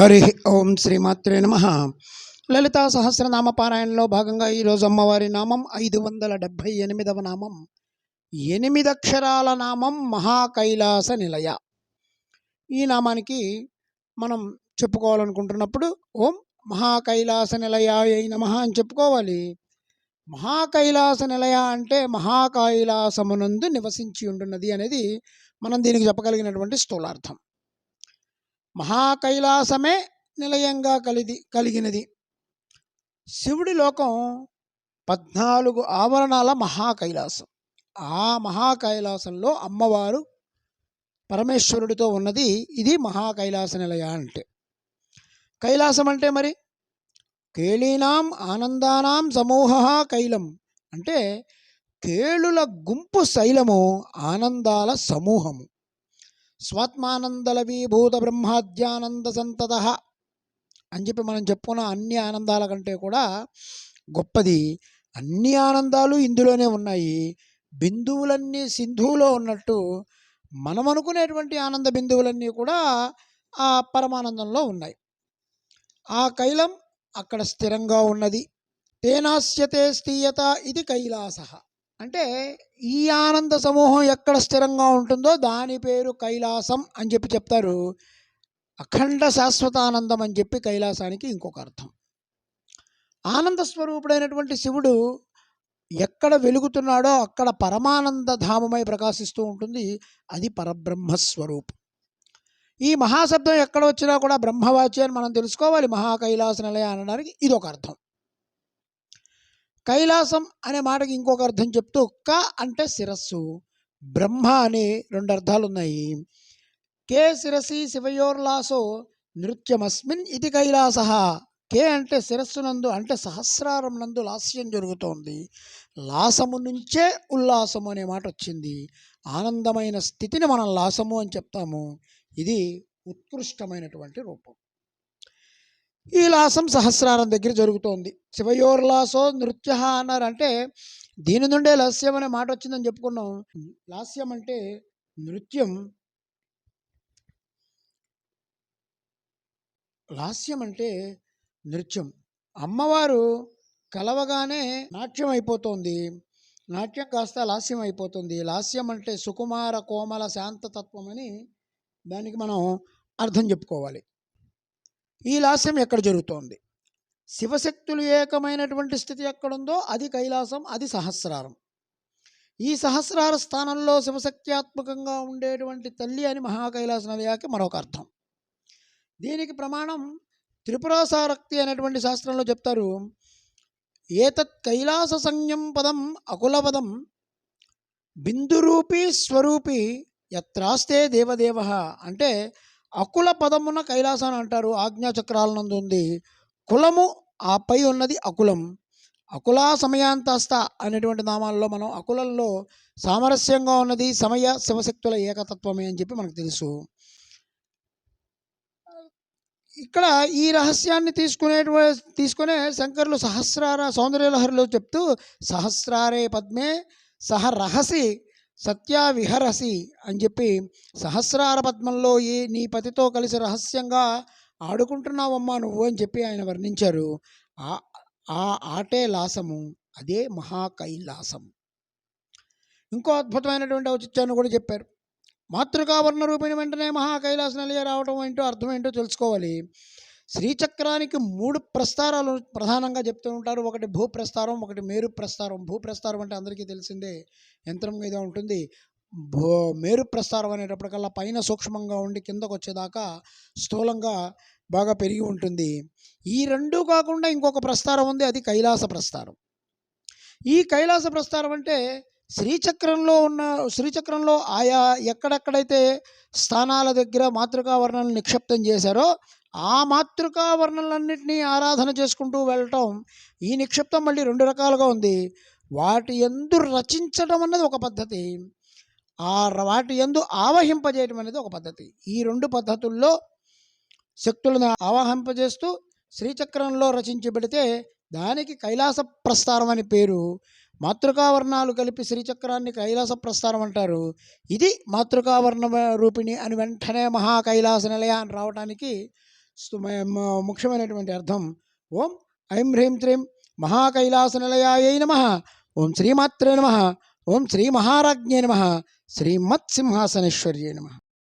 హరి ఓం శ్రీమాత్రే నమ. లలితా సహస్రనామ పారాయణలో భాగంగా ఈరోజు అమ్మవారి నామం ఐదు వందల డెబ్భై ఎనిమిదవ నామం. ఎనిమిదక్షరాల నామం మహాకైలాస నిలయ. ఈ నామానికి మనం చెప్పుకోవాలనుకుంటున్నప్పుడు ఓం మహాకైలాస నిలయాయ నమ అని చెప్పుకోవాలి. మహాకైలాస నిలయ అంటే మహాకైలాసమునందు నివసించి ఉంటున్నది అనేది మనం దీనికి చెప్పగలిగినటువంటి స్థూలార్థం. మహాకైలాసమే నిలయంగా కలిది కలిగినది. శివుడి లోకం పద్నాలుగు ఆవరణాల మహాకైలాసం. ఆ మహాకైలాసంలో అమ్మవారు పరమేశ్వరుడితో ఉన్నది ఇది మహాకైలాస నిలయ అంటే. కైలాసం అంటే మరి? కేళీనాం ఆనందానాం సమూహ కైలం అంటే కేళుల గుంపు శైలము ఆనందాల సమూహము. స్వాత్మానందలవీభూత బ్రహ్మాద్యానంద సంతత అని చెప్పి మనం చెప్పుకున్న అన్ని ఆనందాల కంటే కూడా గొప్పది. అన్ని ఆనందాలు ఇందులోనే ఉన్నాయి. బిందువులన్నీ సింధువులో ఉన్నట్టు మనం అనుకునేటువంటి ఆనంద బిందువులన్నీ కూడా ఆ పరమానందంలో ఉన్నాయి. ఆ కైలం అక్కడ స్థిరంగా ఉన్నది. తేనాస్యతే స్థీయత ఇది కైలాస. అంటే ఈ ఆనంద సమూహం ఎక్కడ స్థిరంగా ఉంటుందో దాని పేరు కైలాసం అని చెప్పి చెప్తారు. అఖండ శాశ్వతానందం అని చెప్పి కైలాసానికి ఇంకొక అర్థం. ఆనంద స్వరూపుడైనటువంటి శివుడు ఎక్కడ వెలుగుతున్నాడో అక్కడ పరమానంద ధామమై ప్రకాశిస్తూ ఉంటుంది. అది పరబ్రహ్మస్వరూపం ఈ మహాశబ్దం ఎక్కడ వచ్చినా కూడా బ్రహ్మవాచ్య అని మనం తెలుసుకోవాలి. మహాకైలాస నిలయ అనడానికి ఇది ఒక అర్థం. కైలాసం అనే మాటకి ఇంకొక అర్థం చెప్తూ క అంటే శిరస్సు బ్రహ్మ అనే రెండు అర్థాలు ఉన్నాయి కే శిరసి శివయోర్లాసో నృత్యమస్మిన్ ఇది కైలాస. కే అంటే శిరస్సు నందు అంటే సహస్రారం నందు లాస్యం జరుగుతోంది. లాసము నుంచే ఉల్లాసము అనే మాట వచ్చింది. ఆనందమైన స్థితిని మనం లాసము అని చెప్తాము. ఇది ఉత్కృష్టమైనటువంటి రూపం. ఈ లాసం సహస్రారం దగ్గర జరుగుతోంది. శివయోర్లాసో నృత్య అన్నారు. అంటే దీని నుండే లాస్యం అనే మాట వచ్చిందని చెప్పుకున్నాం. లాస్యం అంటే నృత్యం. లాస్యం అంటే నృత్యం. అమ్మవారు కలవగానే నాట్యం అయిపోతుంది. నాట్యం కాస్త లాస్యం అయిపోతుంది. లాస్యం అంటే సుకుమార కోమల శాంతతత్వం అని దానికి మనం అర్థం చెప్పుకోవాలి. ఈ లాస్యం ఎక్కడ జరుగుతోంది? శివశక్తులు ఏకమైనటువంటి స్థితి ఎక్కడుందో అది కైలాసం అది సహస్రారం. ఈ సహస్రార స్థానంలో శివశక్త్యాత్మకంగా ఉండేటువంటి తల్లి అని మహాకైలాస నిలయాకి మరొక అర్థం. దీనికి ప్రమాణం త్రిపురాసారక్తి అనేటువంటి శాస్త్రంలో చెప్తారు. ఏతత్ కైలాస సంజ్ఞం పదం అకులపదం బిందురూపీ స్వరూపి ఎత్రాస్తే దేవదేవ అంటే అకుల పదమున కైలాసం అంటారు. ఆజ్ఞాచక్రాలనందు ఉంది. కులము ఆ పై ఉన్నది అకులం. అకులా సమయాంతస్త అనేటువంటి నామాల్లో మనం అకులంలో సామరస్యంగా ఉన్నది సమయ శివశక్తుల ఏకతత్వమే అని చెప్పి మనకు తెలుసు. ఇక్కడ ఈ రహస్యాన్ని తీసుకునే తీసుకునే శంకరులు సహస్రార సౌందర్యలహరిలో చెప్తూ సహస్రారే పద్మే సహ రహసి సత్యా విహరసి అని చెప్పి సహస్రార పద్మంలో ఈ నీ పతితో కలిసి రహస్యంగా ఆడుకుంటున్నావమ్మా నువ్వు అని చెప్పి ఆయన వర్ణించారు. ఆ ఆ ఆటే లాసము అదే మహాకైలాసం. ఇంకో అద్భుతమైనటువంటి ఔచిత్యాన్ని కూడా చెప్పారు. మాతృకావర్ణ రూపిణి వెంటనే మహాకైలాస నిలయ రావటం ఏంటో అర్థం ఏంటో తెలుసుకోవాలి. శ్రీచక్రానికి మూడు ప్రస్తారాలు ప్రధానంగా చెప్తూ ఉంటారు. ఒకటి భూ ప్రస్తారం ఒకటి మేరు ప్రస్తారం భూ ప్రస్తారం అంటే అందరికీ తెలిసిందే యంత్రం మీద ఉంటుంది. భూ మేరు ప్రస్తారం అనేటప్పటికల్లా పైన సూక్ష్మంగా ఉండి కిందకు వచ్చేదాకా స్థూలంగా బాగా పెరిగి ఉంటుంది. ఈ రెండు కాకుండా ఇంకొక ప్రస్తారం ఉంది. అది కైలాస ప్రస్తారం. ఈ కైలాస ప్రస్తారం అంటే శ్రీచక్రంలో ఉన్న శ్రీచక్రంలో ఆయా ఎక్కడెక్కడైతే స్థానాల దగ్గర మాతృకావర్ణాలను నిక్షిప్తం చేశారో ఆ మాతృకావర్ణలన్నింటినీ ఆరాధన చేసుకుంటూ వెళ్ళటం ఈ నిక్షిప్తం మళ్ళీ రెండు రకాలుగా ఉంది. వాటి ఎందు రచించడం అన్నది ఒక పద్ధతి. ఆ వాటి ఎందు ఆవహింపజేయడం అనేది ఒక పద్ధతి. ఈ రెండు పద్ధతుల్లో శక్తులను ఆవాహింపజేస్తూ శ్రీచక్రంలో రచించి పెడితే దానికి కైలాస ప్రస్థానం అని పేరు మాతృకావర్ణాలు కలిపి శ్రీచక్రాన్ని కైలాస ప్రస్థానం అంటారు. ఇది మాతృకావర్ణ రూపిణి అని వెంటనే మహా కైలాస నిలయ అని రావడానికి ముఖ్యమైనటువంటి అర్థం. ఓం ఐం హ్రీం త్రీం మహాకైలాస నిలయాయై నమ. ఓం శ్రీమాత్రే నమ. ఓం శ్రీ మహారాజ్ఞే నమ. శ్రీమత్సింహాసనేశ్వర్యే నమ.